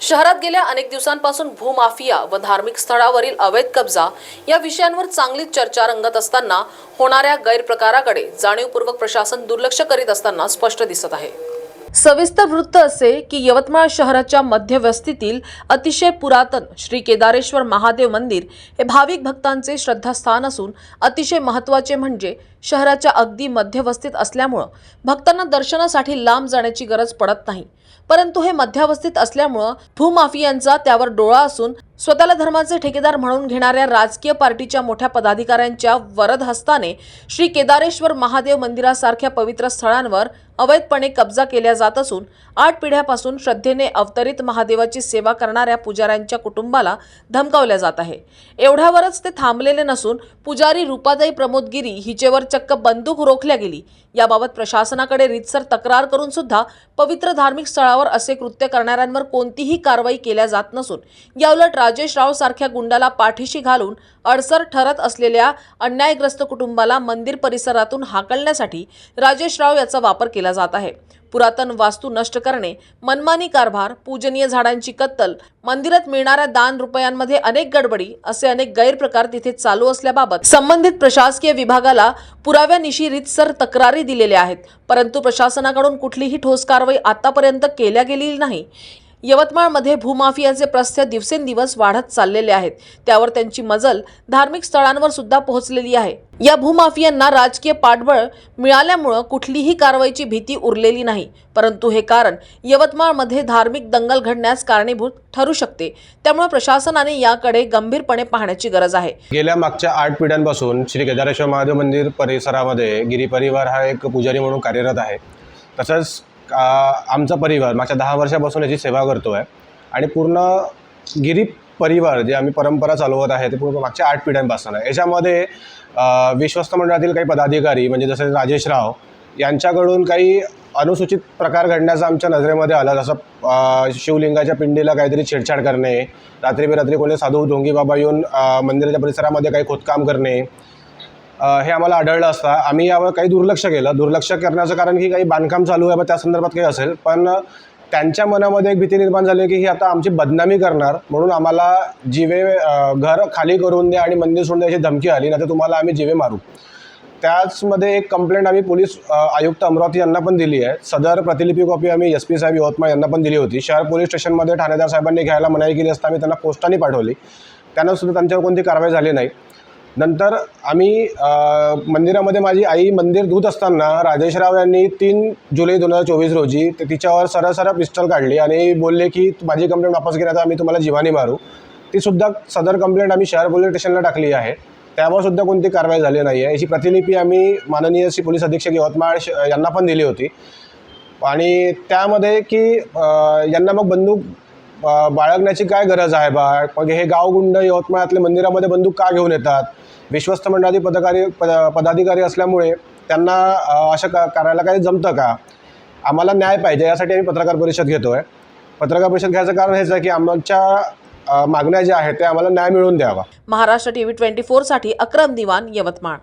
शहरात गेल्या अनेक दिवसांपासून भूमाफिया व धार्मिक स्थळावरील अवैध कब्जा या विषयांवर चांगलीच चर्चा रंगत असताना होणाऱ्या गैरप्रकाराकडे जाणीवपूर्वक प्रशासन दुर्लक्ष करीत असताना स्पष्ट दिसत आहे. सविस्तर वृत्त असे की यवतमाळ शहराच्या मध्यवस्तीतील अतिशय पुरातन श्री केदारेश्वर महादेव मंदिर हे भाविक भक्तांचे श्रद्धास्थान असून अतिशय महत्त्वाचे म्हणजे शहराच्या अगदी मध्यवस्तीत असल्यामुळं भक्तांना दर्शनासाठी लांब जाण्याची गरज पडत नाही. परंतु हे मध्यावस्थित असल्यामुळं भूमाफियांचा त्यावर डोळा असून स्वतःला धर्माचे ठेकेदार म्हणून घेणाऱ्या राजकीय पार्टीच्या मोठ्या पदाधिकाऱ्यांच्या वरद हस्ताने श्री केदारेश्वर महादेव मंदिरासारख्या पवित्र स्थळांवर अवैधपणे कब्जा केल्या जात असून आठ पिढ्यापासून श्रद्धेने अवतरित महादेवाची सेवा करणाऱ्या पुजाऱ्यांच्या कुटुंबाला धमकावल्या जात आहे. एवढ्यावरच ते थांबलेले नसून पुजारी रूपादाई प्रमोदगिरी हिचेवर चक्क बंदूक रोखल्या गेली. याबाबत प्रशासनाकडे रीतसर तक्रार करून सुद्धा पवित्र धार्मिक स्थळावर असे कृत्य करणाऱ्यांवर कोणतीही कारवाई केल्या जात नसून याउलट राजेश राव सारख्या गुंडाला पाठीशी घालून अडसर ठरत असलेल्या अन्यायग्रस्त कुटुंबाला मंदिर परिसरातून हाकलण्यासाठी राजेश राव याचा वापर केला जात आहे. पुरातन वास्तू नष्ट करणे मनमानी कारभार पूजनीय झाडांची कत्तल मंदिरात मिळणाऱ्या दान रुपयांमध्ये अनेक गडबडी असे अनेक गैरप्रकार तिथे चालू असल्याबाबत संबंधित प्रशासकीय विभागाला पुराव्यानिशी रीतसर तक्रारी दिलेल्या आहेत. परंतु प्रशासनाकडून कुठलीही ठोस कारवाई आतापर्यंत केल्या गेलेली नाही. यवतमाळमध्ये भूमाफियाचे प्रस्थ दिवसेंदिवस वाढत चाललेले आहेत. त्यावर त्यांची मजल धार्मिक स्थळांवर सुद्धा पोहोचलेली आहे. या भूमाफियांना राजकीय पाठबळ मिळाल्यामुळं कुठलीही कारवाईची भीती उरलेली नाही. परंतु हे कारण यवतमाळमध्ये धार्मिक दंगल घडण्यास कारणीभूत ठरू शकते. त्यामुळे प्रशासनाने याकडे गंभीरपणे पाहण्याची गरज आहे. गेल्या मागच्या आठ पिढ्यांपासून श्री केदारेश्वर महादेव मंदिर परिसरामध्ये गिरी परिवार हा एक पुजारी म्हणून कार्यरत आहे. तसंच आमचा परिवार मागच्या दहा वर्षापासून याची सेवा करतो आहे आणि पूर्ण गिरी परिवार जे आम्ही परंपरा चालवत आहे ते पूर्ण मागच्या आठ पिढ्यांपासून आहे. याच्यामध्ये विश्वस्त मंडळातील काही पदाधिकारी म्हणजे जसे राजेश राव यांच्याकडून काही अनुसूचित प्रकार घडण्याचा आमच्या नजरेमध्ये आला. जसं शिवलिंगाच्या पिंडीला काहीतरी छेडछाड करणे रात्री बेरात्री कोणी साधू ढोंगी बाबा येऊन मंदिराच्या परिसरामध्ये काही खोदकाम करणे हे आम्हाला आढळलं असता. आम्ही यावर काही दुर्लक्ष केलं. दुर्लक्ष करण्याचं कारण की काही बांधकाम चालू आहे त्या संदर्भात काही असेल. पण त्यांच्या मनामध्ये एक भीती निर्माण झाली की ही आता आमची बदनामी करणार. म्हणून आम्हाला जिवे घर खाली करून द्या आणि मंदिर सोडून द्यायची धमकी आली. नाही तर तुम्हाला आम्ही जिवे मारू. त्याचमध्ये एक कंप्लेंट आम्ही पोलीस आयुक्त अमरावती यांना पण दिली आहे. सदर प्रतिलिपी कॉपी आम्ही एस पी साहेब यवतमाळ यांना पण दिली होती. शहर पोलीस स्टेशनमध्ये ठाणेदार साहेबांनी घ्यायला मनाई केली असता आम्ही त्यांना पोस्टाने पाठवली. त्यांना सुद्धा त्यांच्यावर कोणती कारवाई झाली नाही. नंतर आम्ही मंदिरामध्ये माझी आई मंदिर धुत असताना राजेशराव यांनी तीन जुलै दोन हजार चोवीस रोजी ते तिच्यावर सरळ सरळ पिस्टल काढली आणि बोलले की माझी कंप्लेंट वापस घेण्यात आम्ही तुम्हाला जीवानी मारू. ती सुद्धा सदर कंप्लेंट आम्ही शहर पोलीस स्टेशनला टाकली आहे. त्यावर सुद्धा कोणती कारवाई झाली नाही आहे. याची प्रतिलिपी आम्ही माननीय श्री पोलीस अधीक्षक यवतमाळ श- यांना पण दिली होती. आणि त्यामध्ये की यांना मग बंदूक बाळगण्याची काय गरज आहे बा? मग हे गावगुंड यवतमाळातले मंदिरामध्ये बंदूक का घेऊन येतात? विश्वस्त मंडळातील पदकारी पद पदाधिकारी असल्यामुळे त्यांना अशा असं का करायला काही जमतं का? आम्हाला न्याय पाहिजे यासाठी आम्ही पत्रकार परिषद घेतो आहे पत्रकार परिषद घ्यायचं कारण हेच आहे की आमच्या मागण्या ज्या आहेत त्या आम्हाला न्याय मिळवून द्यावा. महाराष्ट्र टीव्ही ट्वेंटी फोरसाठी अक्रम दिवाण यवतमाळ.